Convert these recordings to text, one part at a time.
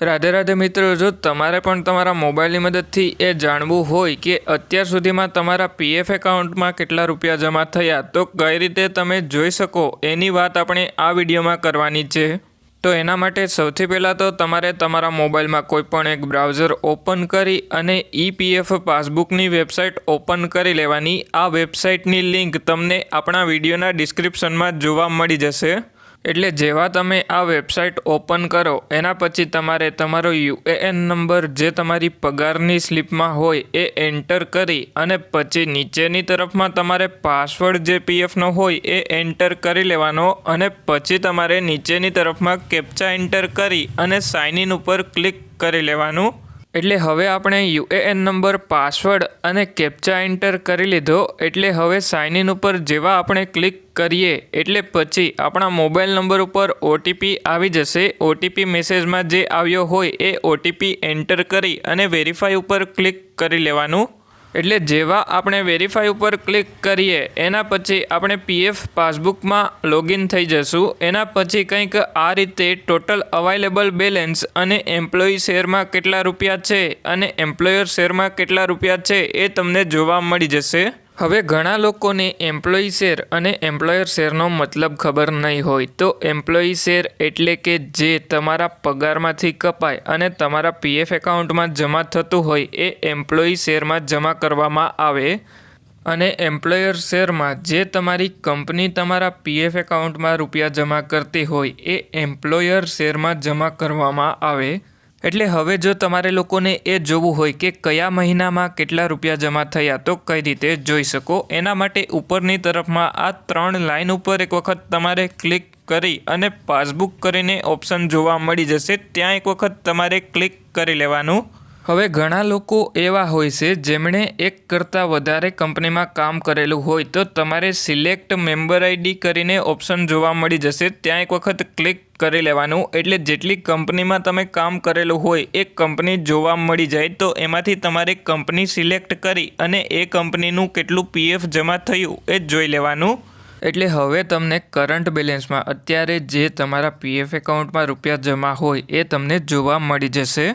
રાધે રાધે મિત્રો, જો તમારે પણ તમારા મોબાઈલની મદદથી એ જાણવું હોય કે અત્યાર સુધીમાં તમારા પીએફ એકાઉન્ટમાં કેટલા રૂપિયા જમા થયા, તો કઈ રીતે તમે જોઈ શકો? એની વાત આપણે આ વિડીયોમાં કરવાની છે. તો એના માટે સૌથી પહેલાં તો તમારે તમારા મોબાઈલમાં કોઈ પણ એક બ્રાઉઝર ઓપન કરી અને ઈપીએફ પાસબુકની વેબસાઇટ ઓપન કરી લેવાની. આ વેબસાઇટની લિંક તમને આપણા વિડીયોના ડિસ્ક્રિપ્શનમાં જોવા મળી જશે. એટલે જેવા તમે આ વેબસાઇટ ઓપન કરો, એના પછી તમારે તમારો યુએએન નંબર જે તમારી પગારની સ્લિપમાં હોય એ એન્ટર કરી અને પછી નીચેની તરફમાં તમારે પાસવર્ડ જે પીએફનો હોય એ એન્ટર કરી લેવાનો અને પછી તમારે નીચેની તરફમાં કેપ્ચા એન્ટર કરી અને સાઇન ઇન ઉપર ક્લિક કરી લેવાનું. એટલે હવે આપણે યુએએન નંબર, પાસવર્ડ અને કેપ્ચા એન્ટર કરી લીધો. એટલે હવે સાઇન ઇન ઉપર જેવા આપણે ક્લિક કરીએ, એટલે પછી આપણા મોબાઈલ નંબર ઉપર ઓટીપી આવી જશે. ઓટીપી મેસેજમાં જે આવ્યો હોય એ ઓટીપી એન્ટર કરી અને વેરીફાઈ ઉપર ક્લિક કરી લેવાનું. એટલે જેવા આપણે વેરીફાઈ ઉપર ક્લિક કરીએ, એના પછી આપણે પીએફ પાસબુકમાં લોગિન થઈ જશું. એના પછી કંઈક આ રીતે ટોટલ અવાઇલેબલ બેલેન્સ અને એમ્પ્લોયી શેરમાં કેટલા રૂપિયા છે અને એમ્પ્લોયર શેરમાં કેટલા રૂપિયા છે એ તમને જોવા મળી જશે. હવે ઘણા લોકોને એમ્પ્લોયી શેર અને એમ્પ્લોયર શેરનો મતલબ ખબર નહીં હોય. તો એમ્પ્લોયી શેર એટલે કે જે તમારા પગારમાંથી કપાય અને તમારા પીએફ એકાઉન્ટમાં જમા થતું હોય એ એમ્પ્લોયી શેરમાં જમા કરવામાં આવે. અને એમ્પ્લોયર શેરમાં જે તમારી કંપની તમારા પીએફ એકાઉન્ટમાં રૂપિયા જમા કરતી હોય એ એમ્પ્લોયર શેરમાં જમા કરવામાં આવે. એટલે હવે જો તમારે લોકોને એ જોવું હોય કે કયા મહિનામાં કેટલા રૂપિયા જમા થયા, તો કઈ રીતે જોઈ શકો? એના માટે ઉપરની તરફમાં આ ત્રણ લાઇન ઉપર એક વખત તમારે ક્લિક કરી અને પાસબુક કરીને ઓપ્શન જોવા મળી જશે. ત્યાં એક વખત તમારે ક્લિક કરી લેવાનું. હવે ઘણા લોકો એવા હોય છે, જેમણે એક કરતાં વધારે કંપનીમાં કામ કરેલું હોય તો તમારે સિલેક્ટ મેમ્બર આઈડી કરીને ઓપ્શન જોવા મળી જશે. ત્યાં એક વખત ક્લિક કરી લેવાનું. એટલે જેટલી કંપનીમાં તમે કામ કરેલું હોય એ કંપની જોવા મળી જાય તો એમાંથી તમારે કંપની સિલેક્ટ કરી અને એ કંપનીનું કેટલું પીએફ જમા થયું એ જોઈ લેવાનું. એટલે હવે તમને કરંટ બેલેન્સમાં અત્યારે જે તમારા પીએફ એકાઉન્ટમાં રૂપિયા જમા હોય એ તમને જોવા મળી જશે.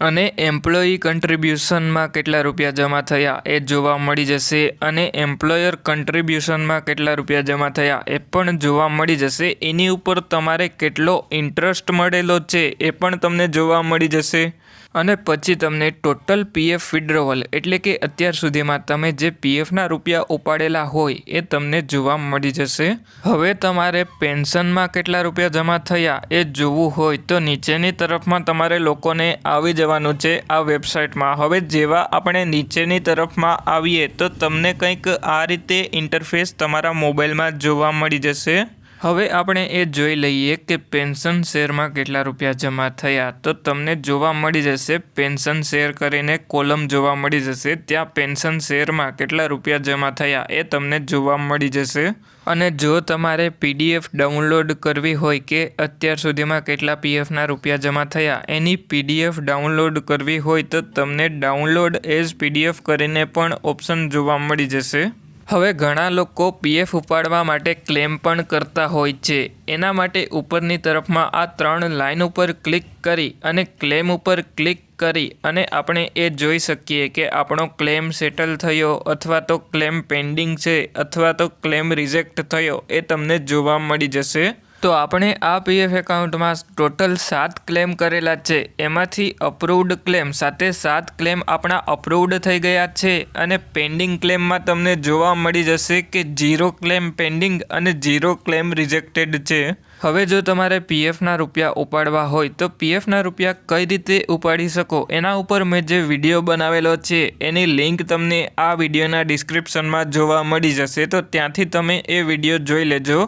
અને એમ્પ્લોયી કન્ટ્રીબ્યુશનમાં કેટલા રૂપિયા જમા થયા એ જોવા મળી જશે અને એમ્પ્લોયર કન્ટ્રીબ્યુશનમાં કેટલા રૂપિયા જમા થયા એ પણ જોવા મળી જશે. એની ઉપર તમારે કેટલો ઇન્ટરેસ્ટ મળેલો છે એ પણ તમને જોવા મળી જશે. અને પછી તમને ટોટલ પીએફ વિડ્રોવલ એટલે કે અત્યાર સુધીમાં તમે જે પીએફના રૂપિયા ઉપાડેલા હોય એ તમને જોવા મળી જશે. હવે તમારે પેન્શનમાં કેટલા રૂપિયા જમા થયા એ જોવું હોય તો નીચેની તરફમાં તમારે લોકોને આવી જવાનું છે આ વેબસાઇટમાં. હવે જેવા આપણે નીચેની તરફમાં આવીએ તો તમને કંઈક આ રીતે ઇન્ટરફેસ તમારા મોબાઈલમાં જોવા મળી જશે. હવે આપણે એ જોઈ લઈએ કે પેન્શન શેરમાં કેટલા રૂપિયા જમા થયા. તો તમને જોવા મળી જશે, પેન્શન શેર કરીને કોલમ જોવા મળી જશે, ત્યાં પેન્શન શેરમાં કેટલા રૂપિયા જમા થયા એ તમને જોવા મળી જશે. અને જો તમારે પીડીએફ ડાઉનલોડ કરવી હોય કે અત્યાર સુધીમાં કેટલા પીએફના રૂપિયા જમા થયા, એની પીડીએફ ડાઉનલોડ કરવી હોય તો તમને ડાઉનલોડ એઝ પીડીએફ કરીને પણ ઓપ્શન જોવા મળી જશે. હવે ઘણા લોકો પીએફ ઉપાડવા માટે ક્લેમ પણ કરતા હોય છે. એના માટે ઉપરની તરફમાં આ ત્રણ લાઇન ઉપર ક્લિક કરી અને ક્લેમ ઉપર ક્લિક કરી અને આપણે એ જોઈ શકીએ કે આપણો ક્લેમ સેટલ થયો અથવા તો ક્લેમ પેન્ડિંગ છે અથવા તો ક્લેમ રિજેક્ટ થયો એ તમને જોવા મળી જશે. તો આપણે આ પીએફ એકાઉન્ટમાં ટોટલ સાત ક્લેમ કરેલા છે. એમાંથી અપ્રૂવડ ક્લેમ સાથે સાત ક્લેમ આપણા અપ્રૂવડ થઈ ગયા છે અને પેન્ડિંગ ક્લેમમાં તમને જોવા મળી જશે કે ઝીરો ક્લેમ પેન્ડિંગ અને ઝીરો ક્લેમ રિજેક્ટેડ છે. હવે જો તમારે પીએફના રૂપિયા ઉપાડવા હોય તો પીએફના રૂપિયા કઈ રીતે ઉપાડી શકો? એના ઉપર મેં જે વીડિયો બનાવેલો છે એની લિંક તમને આ વિડીયોના ડિસ્ક્રિપ્શનમાં જોવા મળી જશે. તો ત્યાંથી તમે એ વીડિયો જોઈ લેજો.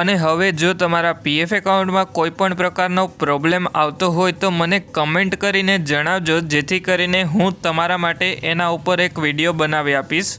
અને હવે જો તમારા પીએફ એકાઉન્ટમાં કોઈ પણ પ્રકારનો પ્રોબ્લેમ આવતો હોય તો મને કમેન્ટ કરીને જણાવજો, જેથી કરીને હું તમારા માટે એના ઉપર એક વીડિયો બનાવી આપીશ.